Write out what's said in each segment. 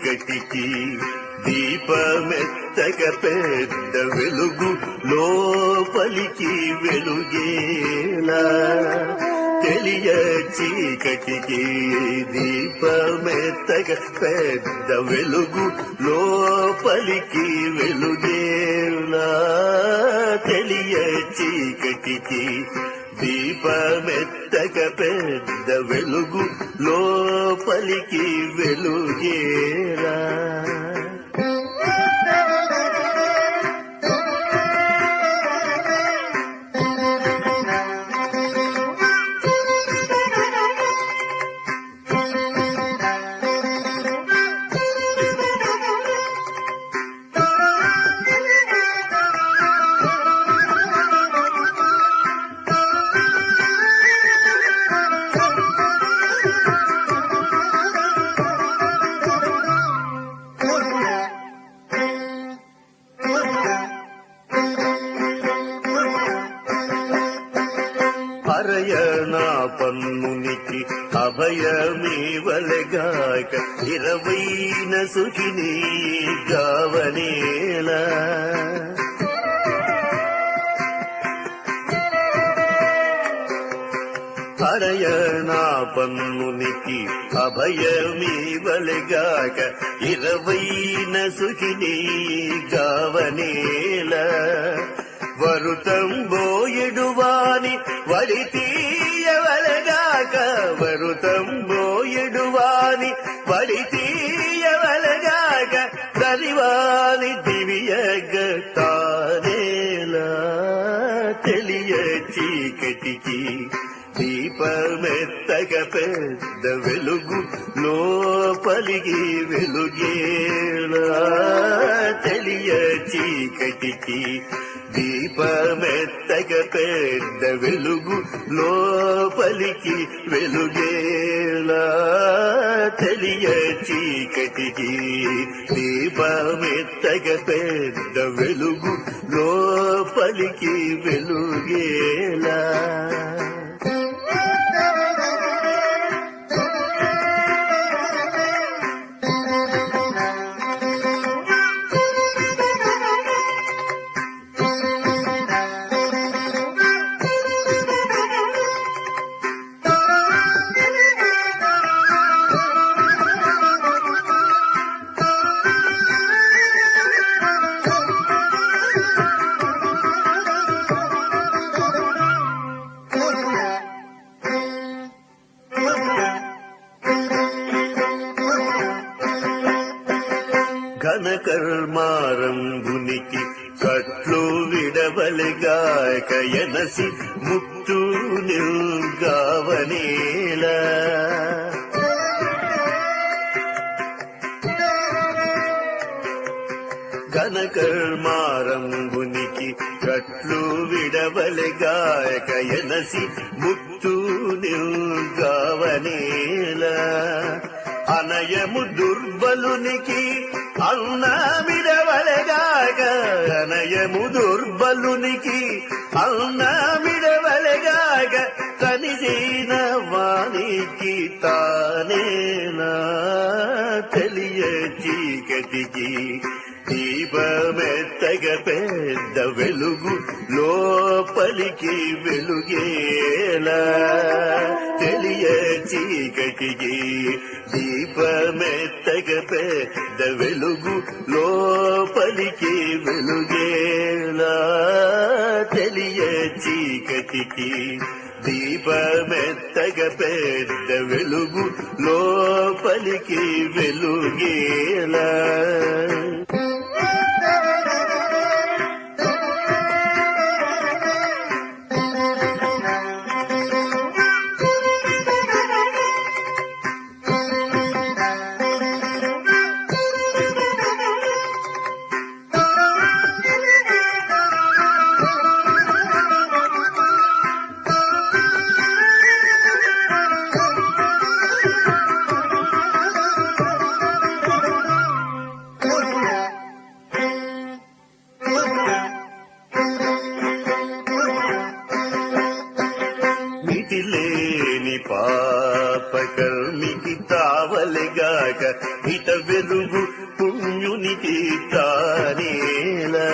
చీకటికి దీపమెత్తక పెద్ద వెలుగు లోపలికి వెలుగేలా. తెలియ చీకటికి దీపమెత్తక పెద్ద వెలుగు లోపలికి వెలుగేలా. తెలియ చీకటికి దీపమెత్తక పెద్ద వెలుగు లోపలికి వెలుగేరా. అరయణ పన్నునికి అభయమీవలగాక ఇరవైన సుఖిని గావనేలా హరయణ పన్నునికి అభయమీవలగాక ఇరవైన సుఖిని గావనేల వరుతం బోయెడువాని వడి తీయవలగాక వరుతం వడి దీపమెత్తగ పెద్ద వెలుగు లోపలికి వెలుగేలా. తెలియ చీకటికి దీపమెత్తగ పెద్ద వెలుగు లోపలికి వెలుగేలా. తెలియ చీకటికి దీపమెత్తగ పెద్ద వెలుగు లోపలికి వెలుగేలా. ఘన కర్మారంభునికి కట్లు విడవలిగాక ఎనసి ముత్తు నిల్గావనేలా. ఘన కర్మారంభునికి కట్లు విడవలిగాక ఎనసి ముత్తు నిల్గావనేలా. అనయము దుర్బలునికి అన్నమిడవలగాక అనయము దుర్బలునికి అన్నమిడవలగాక కనిసిన వానికి తానేనా తెలియ చీకటికి దీపమెత్తగ పెద్ద వెలుగు లోపలికి వెలుగేలా తెలియ చీకటికి దీపమెత్త పెద్ద వెలుగు లోపలికి వెలుగేలా తెలియ చీకటికి దీపమెత్తగ పెద్ద వెలుగు లోపలికి వెలుగేలా గాక హిత వెలుగు పుణ్యునికి తానేలా.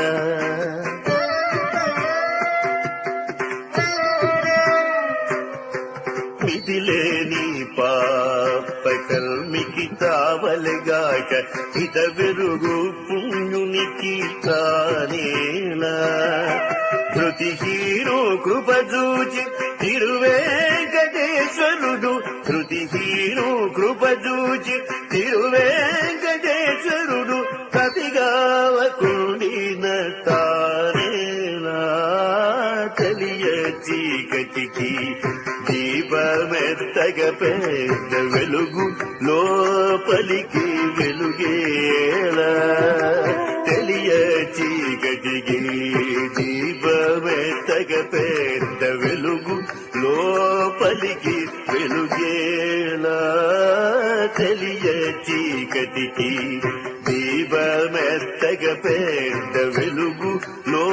మిదిలేని పాపకర్మికి తావలగాక హిత వెలుగు పుణ్యునికి తానేలా. ధృతి హీరో కృపజూచి తిరు కృప చూచి తిరువేంకటేశ్వరుడు కతిగావకుండిన తానేలా తెలియ చీకటికి దీపమెత్తగ పెద్ద వెలుగు లోపలికి వెలుగేలా తెలియ చీకటికి దీపమెత్తగ పెద్ద చీకటికి దీపమెత్తగ పెద్ద వెలుగు లో